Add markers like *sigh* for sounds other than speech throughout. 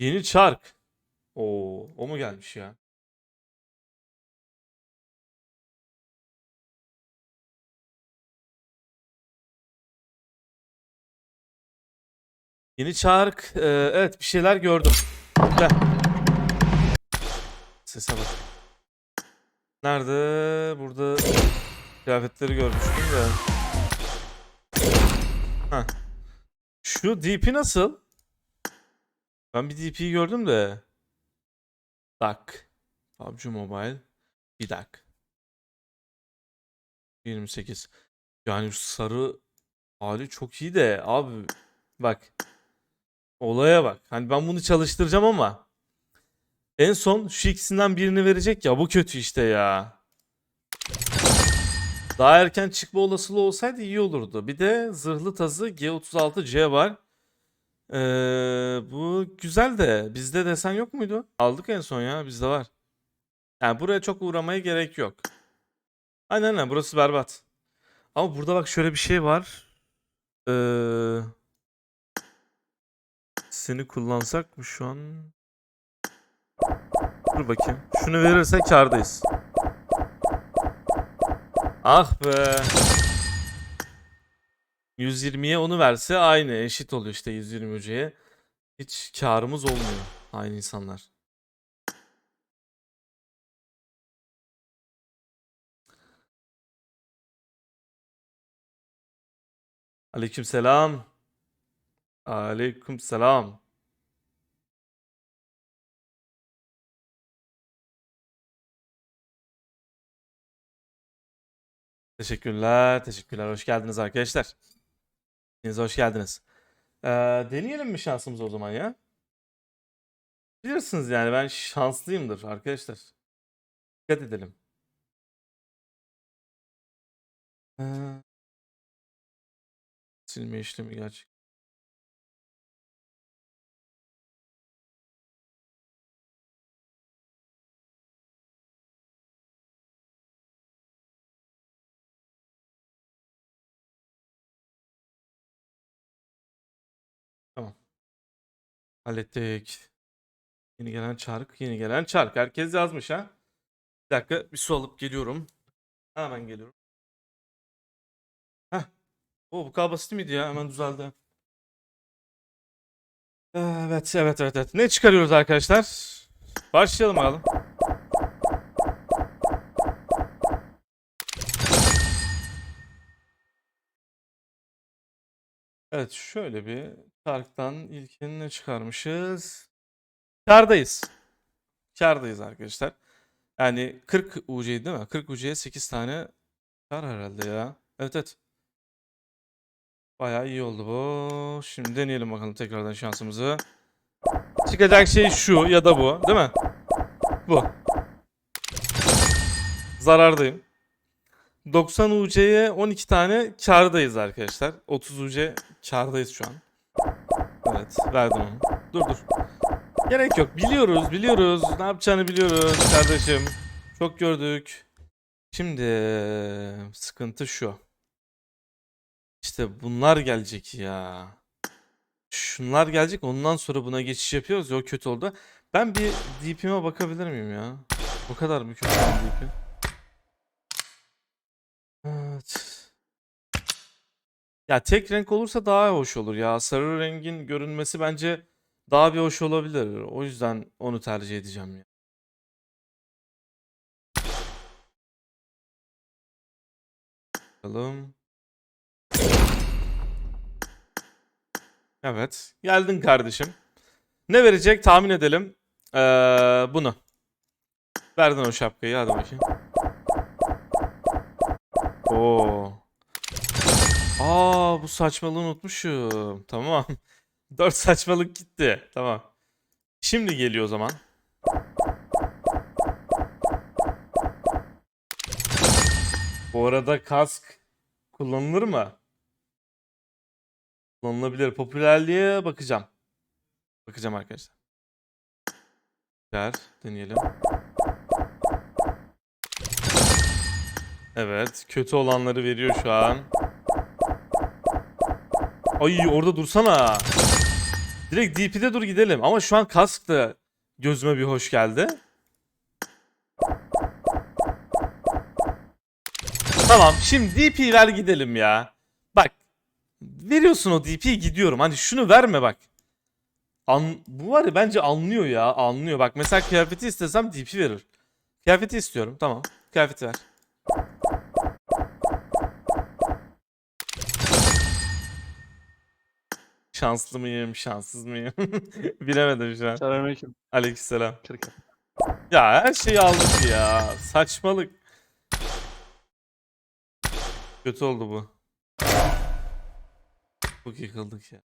Yeni çark. Oo, o mu gelmiş ya? Yeni çark. e, evet bir şeyler gördüm. Gel. Sese bak. Nerede? Burada kıyafetleri görmüştüm de. Heh. Şu DP nasıl? Ben bir DP'yi gördüm de. Tak. PUBG Mobile. Bir dak. 28. Yani şu sarı hali çok iyi de abi bak. Olaya bak. Hani ben bunu çalıştıracağım ama en son şu ikisinden birini verecek ya bu kötü işte ya. Daha erken çıkma olasılığı olsaydı iyi olurdu. Bir de zırhlı tazı G36C var. Ee, bu güzel de bizde desen yok muydu? Aldık en son ya bizde var. Yani buraya çok uğramaya gerek yok. Aynen aynen burası berbat. Ama burada bak şöyle bir şey var. Ee, seni kullansak mı şu an? Dur bakayım. Şunu verirse kârdayız. Ah be. 120'ye onu verse aynı eşit oluyor işte 120 hocaya. Hiç karımız olmuyor aynı insanlar. Aleykümselam. Aleykümselam. Teşekkürler, teşekkürler. Hoş geldiniz arkadaşlar. Hepiniz hoş geldiniz. Ee, deneyelim mi şansımızı o zaman ya? Bilirsiniz yani ben şanslıyımdır arkadaşlar. Dikkat edelim. Ee, silme işlemi gerçek. Hallettik. Yeni gelen çark, yeni gelen çark. Herkes yazmış ha. Bir dakika bir su alıp geliyorum. Hemen geliyorum. Heh. O bu kadar basit miydi ya? Hemen düzeldi. Evet, evet, evet, evet. Ne çıkarıyoruz arkadaşlar? Başlayalım bakalım. Evet, şöyle bir çarktan ilkini ne çıkarmışız? Kârdayız. Kârdayız arkadaşlar. Yani 40 UC değil mi? 40 UC'ye 8 tane kar herhalde ya. Evet evet. Bayağı iyi oldu bu. Şimdi deneyelim bakalım tekrardan şansımızı. Çıkacak şey şu ya da bu, değil mi? Bu. Zarardayım. 90 UC'ye 12 tane kârdayız arkadaşlar. 30 UC kârdayız şu an. Evet, verdim onu. Dur dur. Gerek yok. Biliyoruz, biliyoruz. Ne yapacağını biliyoruz kardeşim. Çok gördük. Şimdi sıkıntı şu. İşte bunlar gelecek ya. Şunlar gelecek. Ondan sonra buna geçiş yapıyoruz. Yok kötü oldu. Ben bir DP'ime bakabilir miyim ya? O kadar mı kötü DP? Evet. Ya tek renk olursa daha hoş olur ya. Sarı rengin görünmesi bence daha bir hoş olabilir. O yüzden onu tercih edeceğim ya. Bakalım. Evet. Geldin kardeşim. Ne verecek tahmin edelim. Ee, bunu. Verdin o şapkayı. Hadi bakayım. Oo. Aa bu saçmalığı unutmuşum. Tamam. *laughs* 4 saçmalık gitti. Tamam. Şimdi geliyor o zaman. Bu arada kask kullanılır mı? Kullanılabilir. Popülerliğe bakacağım. Bakacağım arkadaşlar. Ver, deneyelim. Evet, kötü olanları veriyor şu an. Ay orada dursana. Direkt DP'de dur gidelim. Ama şu an kask da gözüme bir hoş geldi. Tamam şimdi DP ver gidelim ya. Bak veriyorsun o DP'yi gidiyorum. Hani şunu verme bak. An bu var ya bence anlıyor ya anlıyor. Bak mesela kıyafeti istesem DP verir. Kıyafeti istiyorum tamam. Kıyafeti ver. Şanslı mıyım, şanssız mıyım? *laughs* Bilemedim şu an. Selamünaleyküm. Aleykümselam. Ya her şeyi aldık ya. Saçmalık. Kötü oldu bu. Çok yıkıldık ya.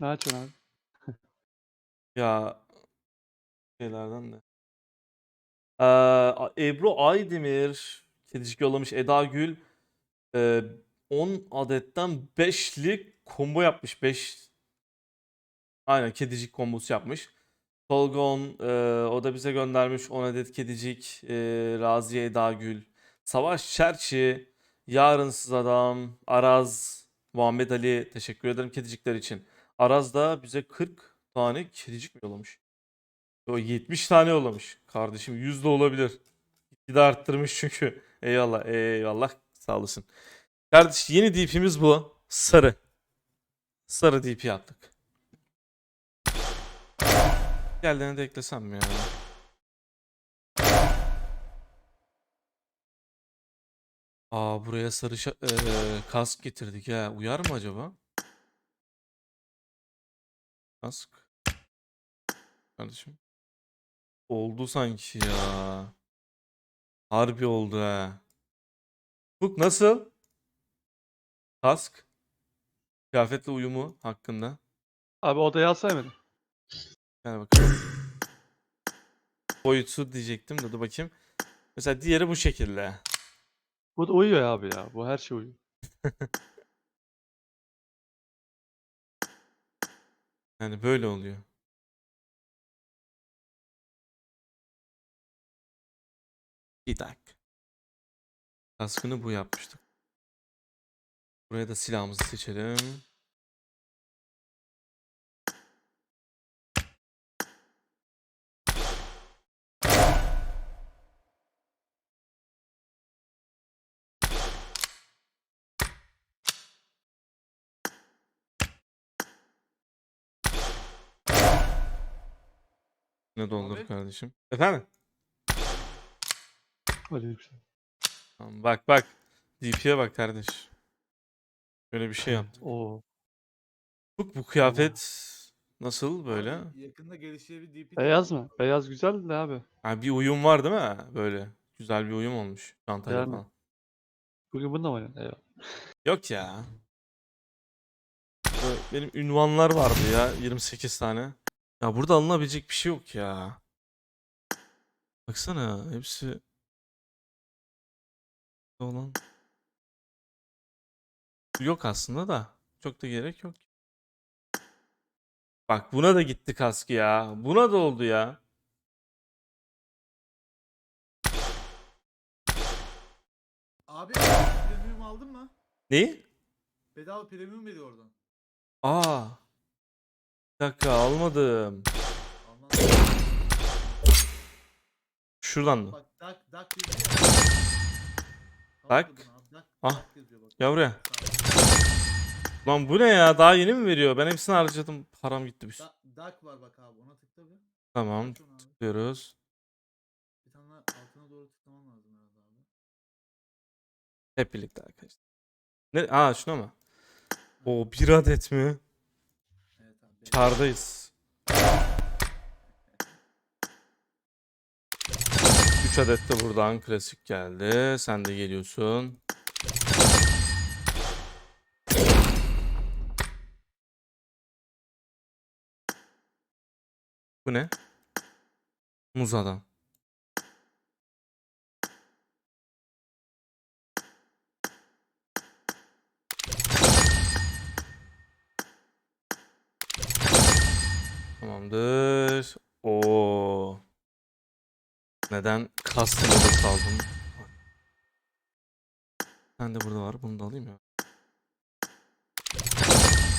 Ne açıyorsun abi? *laughs* Ya şeylerden de. Ee, Ebru Aydemir kedicik yollamış Eda Gül e, 10 adetten 5'lik combo yapmış 5 aynen kedicik kombosu yapmış Tolgon e, o da bize göndermiş 10 adet kedicik e, Raziye Eda Gül Savaş Çerçi Yarınsız Adam Araz Muhammed Ali teşekkür ederim kedicikler için Araz da bize 40 tane kedicik mi yollamış? O 70 tane yollamış. Kardeşim 100 de olabilir. Bir de arttırmış çünkü. Eyvallah eyvallah sağ olasın. Kardeş yeni DP'miz bu. Sarı. Sarı DP yaptık. Geldiğini de eklesem mi ya? Aa buraya sarı eee, kask getirdik ya. Uyar mı acaba? Kask. Kardeşim. Oldu sanki ya. Harbi oldu ha. Buk nasıl? Kask. Kıyafetle uyumu hakkında. Abi odaya alsaymadın. Gel bakalım. Boyutu diyecektim de dur bakayım. Mesela diğeri bu şekilde. Bu da uyuyor abi ya. Bu her şey uyuyor. *laughs* Yani böyle oluyor. Bir dakika. Kaskını bu yapmıştık. Buraya da silahımızı seçelim. Ne doldur Abi? kardeşim? Efendim? Aleykümselam. Tamam, bak bak. DP'ye bak kardeş. Böyle bir şey yaptım. Oo. Bu, bu kıyafet nasıl böyle? Abi, yakında gelişeceği bir DP Beyaz mı? Beyaz güzel de abi. Bir uyum var değil mi? Böyle. Güzel bir uyum olmuş. Çantayla Yani. falan. Bugün bununla mı oynadın? Eyvallah. Yok ya. Böyle Benim ünvanlar vardı ya. 28 tane. Ya burada alınabilecek bir şey yok ya. Baksana hepsi olan. Yok aslında da. Çok da gerek yok. Bak buna da gitti kaskı ya. Buna da oldu ya. Abi premium aldın mı? Neyi? Bedava premium veriyor oradan. Aa. Bir dakika almadım. Ondan Şuradan mı? bak dak dak yazıyor. Dak. Dak. Abi, dak, Ah. dak yazıyor bak. Gel buraya. Sağ ol. Lan bu ne ya? Daha yeni mi veriyor? Ben hepsini harcadım. Param gitti bir sürü. Da, dak var bak abi ona tıkla bir. Tamam. Abi. Tıklıyoruz. Bir tane daha altına doğru tıklaman lazım herhalde abi. Hep birlikte arkadaşlar. Ne? Aa şuna mı? O bir adet mi? Evet abi. Kardayız. 3 *laughs* adet de buradan klasik geldi. Sen de geliyorsun. Bu ne? Muz adam. Tamamdır. Oo. Neden custom odası aldım? Sen de burada var. Bunu da alayım ya.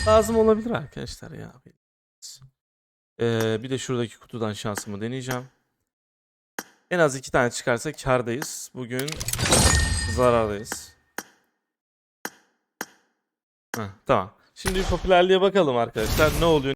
Lazım olabilir arkadaşlar ya. Ee, bir de şuradaki kutudan şansımı deneyeceğim. En az iki tane çıkarsa kardayız. Bugün zarardayız. Heh, tamam. Şimdi bir popülerliğe bakalım arkadaşlar. Ne oluyor?